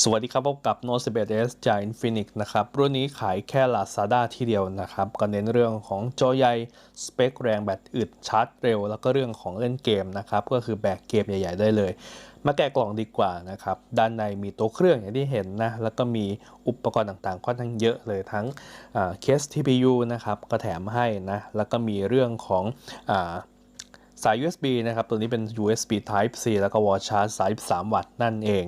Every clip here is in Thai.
สวัสดีครับพบกับ Note 11s จาก Infinix นะครับ รุ่นนี้ขายแค่ Lazada ที่เดียวนะครับ ก็เน้นเรื่องของจอใหญ่ สเปคแรงแบตอึดชาร์จเร็ว แล้วก็เรื่องของเล่นเกมนะครับ ก็คือแบกเกมใหญ่ ๆ ได้เลย มาแกะกล่องดีกว่านะครับ ด้านในมีตัวเครื่องอย่างที่เห็นนะ แล้วก็มีอุปกรณ์ต่างๆ ค่อนข้างเยอะเลยทั้งเคส TPU นะครับ ก็แถมให้นะ แล้วก็มีเรื่องของอสาย USB นะครับ ตัวนี้เป็น USB Type C แล้วก็ Wall Charge 3วัตต์นั่นเอง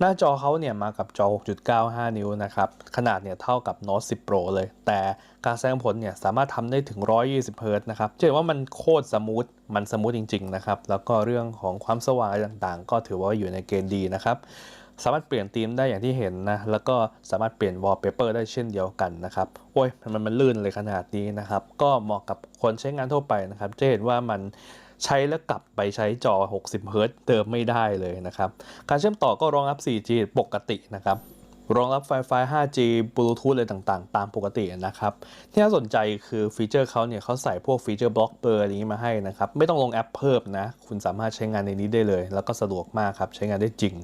หน้าจอเขาเนี่ยมากับจอ 6.95 นิ้วนะครับ ขนาดเนี่ยเท่ากับ Note 10 Pro เลย แต่การแสดงผลเนี่ยสามารถทำได้ถึง 120เฮิรต์นะครับจะเห็นว่ามันโคตรสมูท มันสมูทจริง ๆ นะครับ แล้วก็เรื่องของความสว่างต่างๆ ก็ถือว่าอยู่ในเกณฑ์ดีนะครับ สามารถเปลี่ยนธีมได้อย่างที่เห็นนะ แล้วก็สามารถเปลี่ยนวอลเปเปอร์ได้เช่นเดียวกันนะครับ โอ้ย มันมันลื่นเลยขนาดนี้นะครับ ก็เหมาะกับคนใช้งานทั่วไปนะครับ จะเห็นว่ามัน ใช้แล้วกลับไปใช้จอ 60เฮิรต์เดิมไม่ได้เลยนะครับ การเชื่อมต่อก็รองรับ 4G ปกตินะครับรองรับ Wi-Fi 5G Bluetooth อะไรต่างๆ ตามปกตินะครับ ที่น่าสนใจคือฟีเจอร์เขาเนี่ยเขาใส่พวกฟีเจอร์บล็อกเบอร์อะไรนี้มาให้นะครับ ไม่ต้องลงแอปเพิ่มนะ คุณสามารถใช้งานในนี้ได้เลย แล้วก็สะดวกมากครับ ใช้งานได้จริง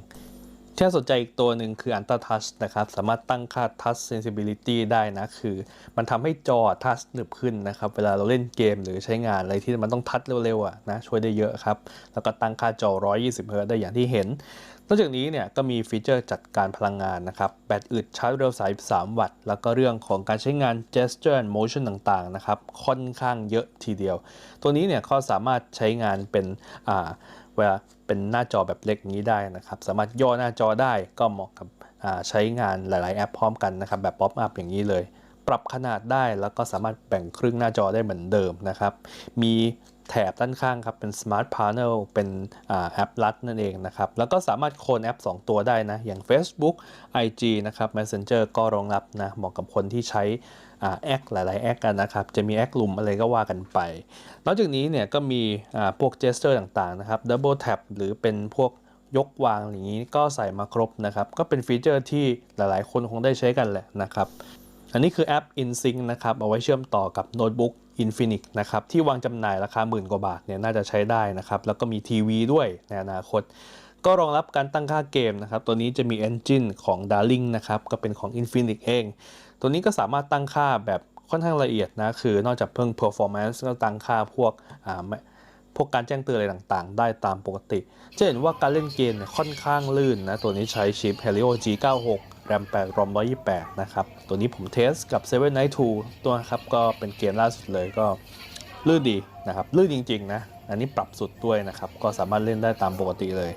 ที่น่าสนใจอีกตัวหนึ่งคือ Ultra Touch นะครับ สามารถตั้งค่า Touch Sensibility ได้นะ คือมันทำให้จอ Touch หนึบขึ้นนะครับ เวลาเราเล่นเกมหรือใช้งานอะไรที่มันต้องทัชเร็วๆอะนะช่วยได้เยอะครับ แล้วก็ตั้งค่าจอ 120เฮิร์ตได้อย่างที่เห็นนอกจากนี้เนี่ยก็มีฟีเจอร์จัดการพลังงานนะครับ แบตอึดชาร์จเร็ว33วัตต์ แล้วก็เรื่องของการใช้งาน gesture and motion ต่างๆนะครับ ค่อนข้างเยอะทีเดียว ตัวนี้เนี่ยเขาสามารถใช้งานเป็นอ่า เวลาเป็นหน้าจอแบบเล็กอย่างนี้ได้นะครับ สามารถย่อหน้าจอได้ก็เหมาะกับใช้งานหลาย ๆ แอปพร้อมกันนะครับ แบบป๊อปอัพอย่างนี้เลย ปรับขนาดได้แล้วก็สามารถแบ่งครึ่งหน้าจอได้เหมือนเดิมนะครับ มีแถบด้านข้างครับ เป็น Smart Panel เป็นอแอปลัดนั่นเองนะครับ แล้วก็สามารถโคลนแอป 2 ตัวได้นะ อย่าง Facebook IG นะครับ Messenger ก็รองรับนะ เหมาะกับคนที่ใช้ แอคหลายๆแอคกันนะครับ จะมีแอคลุมอะไรก็ว่ากันไป นอกจากนี้เนี่ยก็มีพวก gesture ต่างๆนะครับ Double Tap หรือเป็นพวกยกวางอย่างนี้ก็ใส่มาครบนะครับ ก็เป็นฟีเจอร์ที่หลายๆ คนคงได้ใช้กันแหละนะครับ อันนี้คือแอป InSync นะครับ เอาไว้เชื่อมต่อกับโน้ตบุ๊ก Infinix นะครับ ที่วางจำหน่ายราคาหมื่นกว่าบาทเนี่ยน่าจะใช้ได้นะครับ แล้วก็มีทีวีด้วยในอนาคต ก็รองรับการตั้งค่าเกมนะครับ ตัวนี้จะมี Engine ของ Darling นะครับ ก็เป็นของ Infinix เอง ตัวนี้ก็สามารถตั้งค่าแบบค่อนข้างละเอียดนะ คือนอกจากเพิ่ง performance ก็ตั้งค่าพวกอ่าพวกการแจ้งเตือนอะไรต่างๆ ได้ตามปกติ จะเห็นว่าการเล่นเกมเนี่ยค่อนข้างลื่นนะ ตัวนี้ใช้ชิป Helio G96 RAM 8 ROM 128 นะครับ ตัวนี้ผมเทสกับ Seven Night 2 ตัวนะครับ ก็เป็นเกมล่าสุดเลยก็ลื่นดีนะครับ ลื่นจริง ๆ นะ อันนี้ปรับสุดด้วยนะครับ ก็สามารถเล่นได้ตามปกติเลย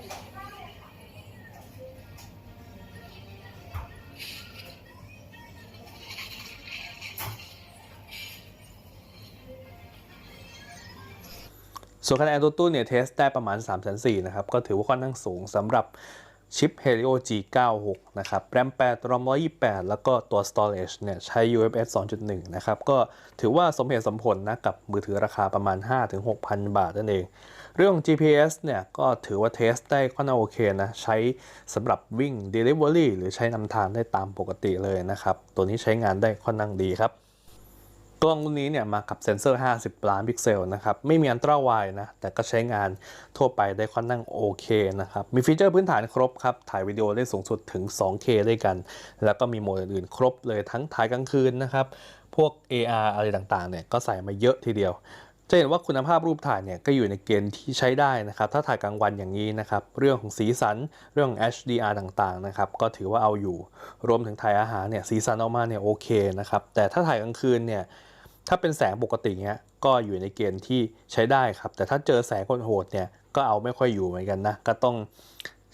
ส่วนคะแนนตัวตู้เนี่ยเทสได้ประมาณ 3 4 0 0นะครับ ก็ถือว่าค่อนข้างสูงสำหรับชิป Helio G96 นะครับ RAM 8 ROM 128 แล้วก็ตัว Storage เนี่ยใช้ UFS 2.1 นะครับ ก็ถือว่าสมเหตุสมผลนะกับมือถือราคาประมาณ 5-6,000 บาทนั่นเอง เรื่อง GPS เนี่ยก็ถือว่าเทสได้ค่อนข้างโอเคนะ ใช้สำหรับวิ่ง Delivery หรือใช้นำทางได้ตามปกติเลยนะครับ ตัวนี้ใช้งานได้ค่อนข้างดีครับ กล้องรุ่นนี้เนี่ยมากับเซ็นเซอร์ 50 ล้านพิกเซลนะครับ ไม่มีอันตราไวนะ แต่ก็ใช้งานทั่วไปได้ค่อนข้างโอเคนะครับ มีฟีเจอร์พื้นฐานครบครับ ถ่ายวิดีโอได้สูงสุดถึง 2K ด้วยกัน แล้วก็มีโหมดอื่นๆ ครบเลยทั้งถ่ายกลางคืนนะครับ พวก AR อะไรต่างๆเนี่ยก็ใส่มาเยอะทีเดียว จะเห็นว่าคุณภาพรูปถ่ายเนี่ยก็อยู่ในเกณฑ์ที่ใช้ได้นะครับ ถ้าถ่ายกลางวันอย่างนี้นะครับ เรื่องของสีสัน เรื่อง HDR ต่างๆนะครับ ก็ถือว่าเอาอยู่ รวมถึงถ่ายอาหารเนี่ยสีสันออกมาเนี่ยโอเคนะครับ แต่ถ้าถ่ายกลางคืนเนี่ย ถ้าเป็นแสงปกติเนี้ย ก็อยู่ในเกณฑ์ที่ใช้ได้ครับ แต่ถ้าเจอแสงโหดๆเนี่ย ก็เอาไม่ค่อยอยู่เหมือนกันนะ ก็ต้อง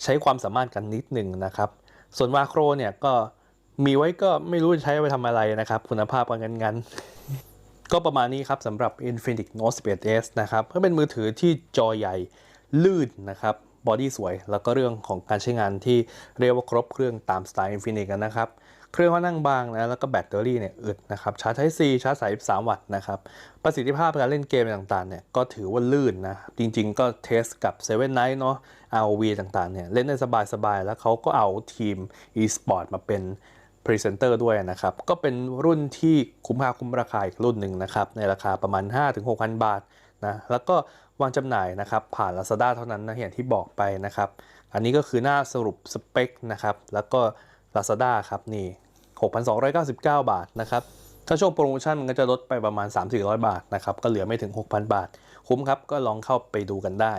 ใช้ความสามารถกันนิดหนึ่งนะครับ ส่วนวาโครเนี่ยก็มีไว้ก็ไม่รู้จะใช้ไปทำอะไรนะครับ คุณภาพก็งั้นๆ ก็ประมาณนี้ครับสำหรับ Infinix Note 11s นะครับเพื่อเป็นมือถือที่จอใหญ่ลื่นนะครับบอดี้สวย แล้วก็เรื่องของการใช้งานที่เรียกว่าครบเครื่องตามสไตล์ Infinix กันนะครับ เครื่องค่อนข้างบางนะแล้วก็แบตเตอรี่เนี่ยอึดนะครับชาร์จ Type C ชาร์จ33วัตต์นะครับ ประสิทธิภาพการเล่นเกมต่างๆเนี่ยก็ถือว่าลื่นนะ จริงๆก็เทสกับ Seven Night เนาะ ROV ต่างๆเนี่ยเล่นได้สบายๆ แล้วเขาก็เอาทีม e-sport มาเป็น พรีเซนเตอร์ด้วยนะครับ ก็เป็นรุ่นที่คุ้มค่าคุ้มราคาอีกรุ่นหนึ่งนะครับ ในราคาประมาณ 5-6,000 บาทนะแล้วก็วางจำหน่ายนะครับผ่าน Lazada เท่านั้นนะอย่างที่บอกไปนะครับ อันนี้ก็คือหน้าสรุปสเปคนะครับ แล้วก็ Lazada ครับนี่ 6,299 บาทนะครับถ้าช่วงโปรโมชั่นมันก็จะลดไปประมาณ 3-400 บาทนะครับ ก็เหลือไม่ถึง 6,000 บาท คุ้มครับ ก็ลองเข้าไปดูกันได้